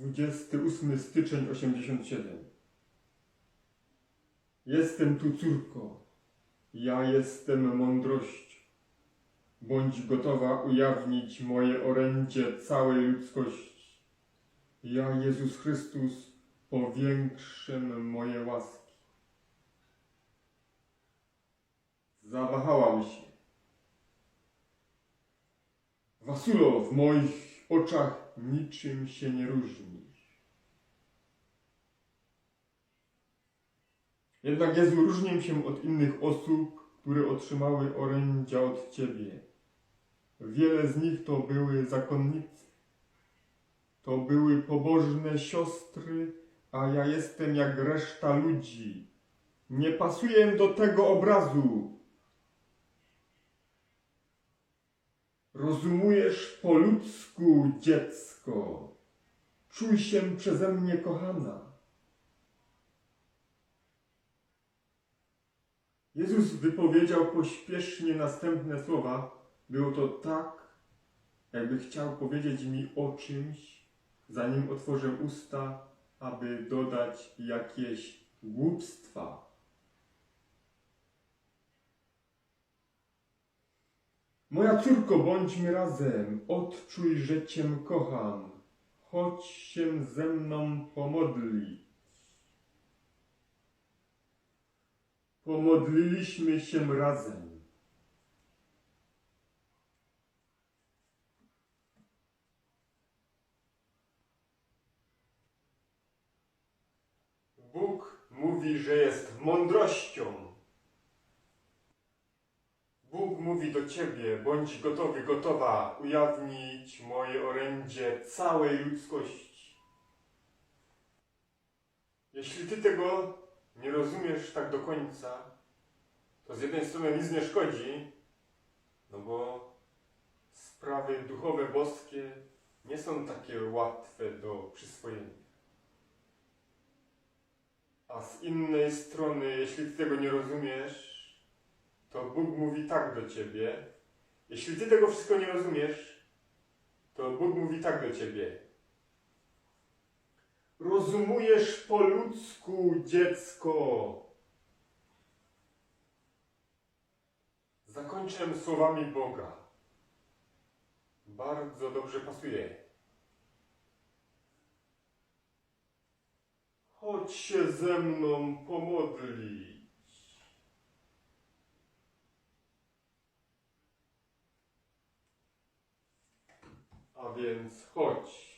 28 styczeń 87. Jestem tu córko, ja jestem mądrość. Bądź gotowa ujawnić moje orędzie całej ludzkości. Ja, Jezus Chrystus, powiększę moje łaski. Zawahałam się. Wasulo, w moich oczach niczym się nie różnisz. Jednak Jezu, różnię się od innych osób, które otrzymały orędzia od Ciebie. Wiele z nich to były zakonnice. To były pobożne siostry, a ja jestem jak reszta ludzi. Nie pasuję do tego obrazu. Rozumujesz po ludzku, dziecko. Czuj się przeze mnie kochana. Jezus wypowiedział pośpiesznie następne słowa. Było to tak, jakby chciał powiedzieć mi o czymś, zanim otworzę usta, aby dodać jakieś głupstwa. Moja córko, bądźmy razem, odczuj, że Cię kocham. Chodź się ze mną pomodlić. Pomodliliśmy się razem. Bóg mówi, że jest mądrością. Bóg mówi do ciebie, bądź gotowy, gotowa ujawnić moje orędzie całej ludzkości. Jeśli ty tego nie rozumiesz tak do końca, to z jednej strony nic nie szkodzi, no bo sprawy duchowe, boskie nie są takie łatwe do przyswojenia. A z innej strony, jeśli ty tego nie rozumiesz, mówi tak do ciebie. Jeśli ty tego wszystko nie rozumiesz, to Bóg mówi tak do ciebie. Rozumujesz po ludzku, dziecko. Zakończę słowami Boga. Bardzo dobrze pasuje. Chodź się ze mną pomodlić. A więc chodź.